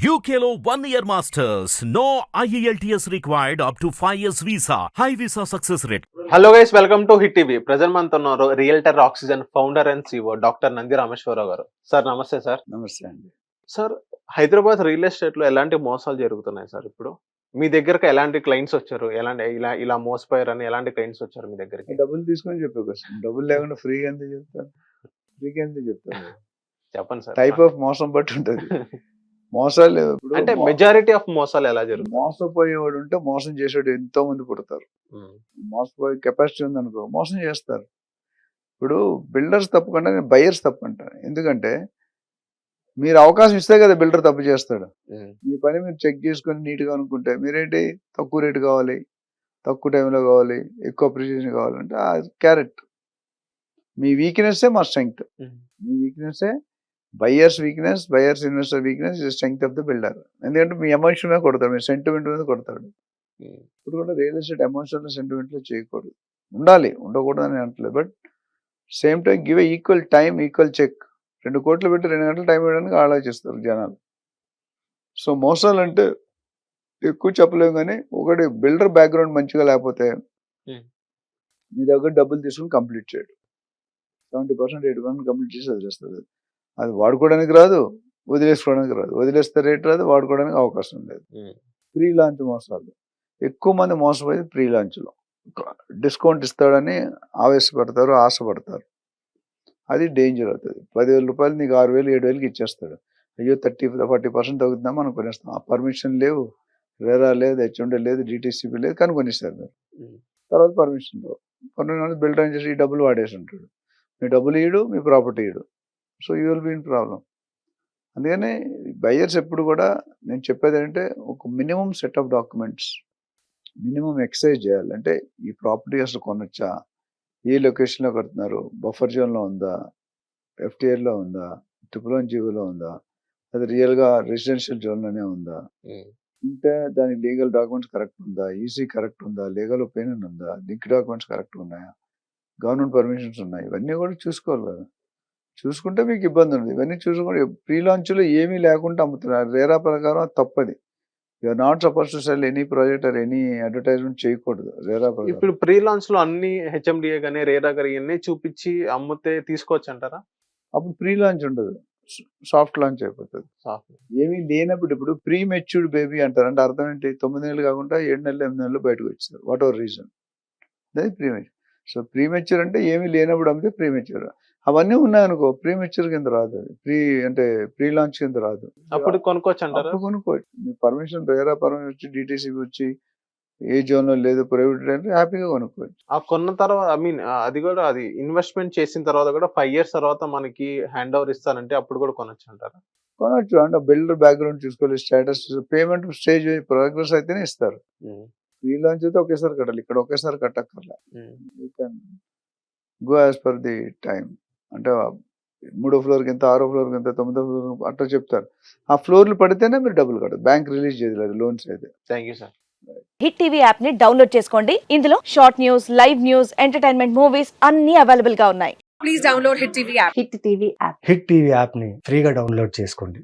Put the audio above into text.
One year masters. No E IELTS required up to 5 years visa. High visa success rate. Hello guys welcome to hit TV present మనతో ఉన్నారు realtor oxygen founder and CEO doctor Nandi Rameshwararao గారు. Sir నమస్తే sir నమస్తే అండి. Sir Hyderabad real ఎస్టేట్లో ఎలాంటి మోసాలు జరుగుతున్నాయి సార్ ఇప్పుడు? మీ దగ్గరకు ఎలాంటి క్లయింట్స్ వచ్చారు? ఎలాంటి ఇలా ఇలా మోసపోయారని ఎలాంటి క్లయింట్స్ వచ్చారు మీ దగ్గరికి? డబ్బులు తీసుకొని చెప్పే క్వశ్చన్ డబ్బులు లేకుండా ఫ్రీగా ఎంత చెప్తాను ఫ్రీగా ఎంత చెప్తాను చెప్పండి సార్ టైప్ ఆఫ్ మోసం బట్టి ఉంటది మోసాలు అంటే మెజారిటీ ఆఫ్ మోసాలు ఎలా జరుగుతాయి? మోసపోయేవాడు ఉంటే మోసం చేసేవాడు ఎంతో మంది పుడతారు మోసపోయే కెపాసిటీ ఉందనుకో మోసం చేస్తారు. ఇప్పుడు బిల్డర్స్ తప్పకుండా నేను బయర్స్ తప్పు అంటాను ఎందుకంటే మీరు అవకాశం ఇస్తే కదా బిల్డర్ తప్పు చేస్తాడు. మీ పని మీరు చెక్ చేసుకొని నీట్గా అనుకుంటే మీరేంటి? తక్కువ రేటు కావాలి తక్కువ టైంలో కావాలి ఎక్కువ ప్రిసిషన్ కావాలంటే ఆ క్యారెట్ మీ వీక్నెస్సే మా స్ట్రెంగ్త్ మీ వీక్నెస్సే buyers weakness buyers investor weakness is strength of the builder ఎందుకంటే మీ ఎమోషన్ మీద కొడతాడు మీ సెంటిమెంట్ మీద కొడతాడు. ఉమ్, ఇప్పుడు కూడా రియల్ ఎస్టేట్ ఎమోషనల్ సెంటిమెంట్లో చేయకూడదు. ఉండాలి ఉండకూడదు అని అంటలేదు but same time give equal time equal check రెండు కోట్లు పెట్టి రెండు గంటలు టైం ఇవ్వడానికి ఆలోచిస్తారు జనాలు. సో మోసాలు అంటే ఎక్కువ చెప్పలేము కానీ ఒకటి బిల్డర్ బ్యాక్గ్రౌండ్ మంచిగా లేకపోతే Hmm. మీ దగ్గర డబ్బులు తీసుకుని కంప్లీట్ చేయడు. Seventy percent eighty percent complete చేసి వదిలేస్తుంది అది వాడుకోవడానికి రాదు వదిలేసుకోవడానికి రాదు. వదిలేస్తే రేట్ రాదు వాడుకోవడానికి అవకాశం లేదు. ప్రీ లాంచ్ మోసాలు. ఎక్కువ మంది మోసపోయేది ప్రీ లాంచ్లో. డిస్కౌంట్ ఇస్తాడని ఆవేశపడతారు ఆశపడతారు. అది డేంజర్ అవుతుంది. పదివేల రూపాయలు నీకు ఆరు వేలు ఏడు వేలకి ఇచ్చేస్తాడు. అయ్యో థర్టీ ఫార్టీ పర్సెంట్ తగ్గుతుందా మనం కొనేస్తాం. ఆ పర్మిషన్ లేవు. రేరా లేదు హెచ్ఎండే లేదు డిటీసీపీ లేదు కానీ కొనిస్తారు మీరు. తర్వాత పర్మిషన్. లేవు పర్మిషన్ బిల్డర్ చేసి ఈ డబ్బులు వాడేసి ఉంటాడు. మీ డబ్బులు ఇయ్యడు మీ property ఇయ్యడు. So you will be in problem అందుకని బయర్స్ ఎప్పుడు కూడా నేను చెప్పేది ఏంటంటే ఒక minimum set of documents minimum excise చేయాలి. అంటే ఈ ప్రాపర్టీ అసలు కొనొచ్చా? ఏ లొకేషన్లో కడుతున్నారు? బఫర్ జోన్లో ఉందా? ఎఫ్టీఆర్లో ఉందా? ట్రిపుల్ వన్ జీవోలో ఉందా? అది రియల్గా రెసిడెన్షియల్ జోన్లోనే ఉందా? ఉంటే దాని లీగల్ డాక్యుమెంట్స్ కరెక్ట్ ఉందా? ఈసీ కరెక్ట్ ఉందా? లీగల్ ఒపీనియన్ ఉందా? లింక్ డాక్యుమెంట్స్ కరెక్ట్ ఉన్నాయా? గవర్నమెంట్ పర్మిషన్స్ ఉన్నాయి? ఇవన్నీ కూడా చూసుకోవాలి కదా. చూసుకుంటే మీకు ఇబ్బంది ఉంది ఇవన్నీ చూసుకుంటే ప్రీ లాంచ్లో ఏమీ లేకుండా అమ్ముతున్నారు. రేరా ప్రకారం తప్పది. You're not suppose to sell any project or any advertisement చేయకూడదు. రేరా ప్రకారం. ఇప్పుడు ప్రీ లాంచ్లో అన్ని హెచ్ఎండిఏ గానీ రేరా గానీ ఇవన్నీ చూపించి అమ్మితే తీసుకోవచ్చు అంటారా అప్పుడు ప్రీ లాంచ్ ఉండదు సాఫ్ట్ లాంచ్ అయిపోతుంది. ఏమీ లేనప్పుడు ఇప్పుడు ప్రీ మెచ్యూర్డ్ బేబీ అంటారు అంటే అర్థం ఏంటి? తొమ్మిది నెలలు కాకుండా ఏడు నెలలు ఎనిమిది నెలలు బయటకు వచ్చారు వాట్ ఎవర్ రీజన్ అది premature so premature అంటే ఏమీ లేనప్పుడు అమ్మితే ప్రీ మెచ్యూర్ అవన్నీ ఉన్నాయనుకో ప్రీ మెచ్యూర్ కింద రాదు అది. ప్రీ అంటే ప్రీ లాంచ్ కింద రాదు. అప్పుడు కొనుక్కోవచ్చు అంటారా అప్పుడు కొనుక్కోవచ్చు. మీ పర్మిషన్ రేరా పర్మిషన్ వచ్చి డిటీసీ వచ్చి ఏ జోన్లో లేదు ప్రైవేట్ అంటే హ్యాపీగా కొనుక్కోవచ్చు. ఆ కొన్న తర్వాత ఐ మీన్ అది కూడా అది ఇన్వెస్ట్మెంట్ చేసిన తర్వాత కూడా ఫైవ్ ఇయర్స్ తర్వాత మనకి హ్యాండ్ ఓవర్ ఇస్తానంటే అప్పుడు కూడా కొనొచ్చు. అంటారా కొనవచ్చు అంటే బిల్డర్ బ్యాక్గ్రౌండ్ చూసుకోవాలి స్టేటస్ పేమెంట్ స్టేజ్ ప్రోగ్రెస్ అయితేనే ఇస్తారు. ప్రీ లాంచ్ అయితే ఒకేసారి కట్టాలి. ఇక్కడ ఒకేసారి కట్టక్కర్లే. You can go as per the time అంటే మూడో ఫ్లోర్ కింద ఆరో ఫ్లోర్ కింద తొమ్మిదో ఫ్లోర్ అట్లా చెప్తారు. ఆ ఫ్లోర్లు పడితేనే మీరు డబ్బులు కట్టదు బ్యాంక్ రిలీజ్ చేయలేదు లోన్స్ అయితే. Thank you sir. Hit TV యాప్ని డౌన్లోడ్ చేసుకోండి. ఇందులో short news live news entertainment movies అన్ని అవైలబుల్గా ఉన్నాయి. Please download hit TV app. Hit TV app. Hit TV యాప్ని ఫ్రీగా డౌన్లోడ్ చేసుకోండి.